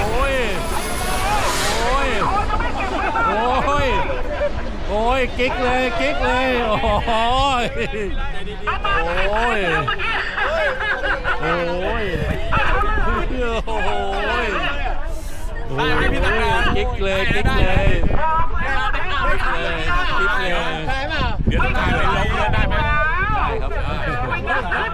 โอ้ย โอ้ย โอ้ย โอ้ยกิ๊กเลยกิ๊กเลย โอ้ย โอ้ย โอ้ย โอ้ยโอ้ยกิ๊กเลยกิ๊กเลยกิ๊กเลยกิ๊กเลยเดี๋ยวต้องถ่าย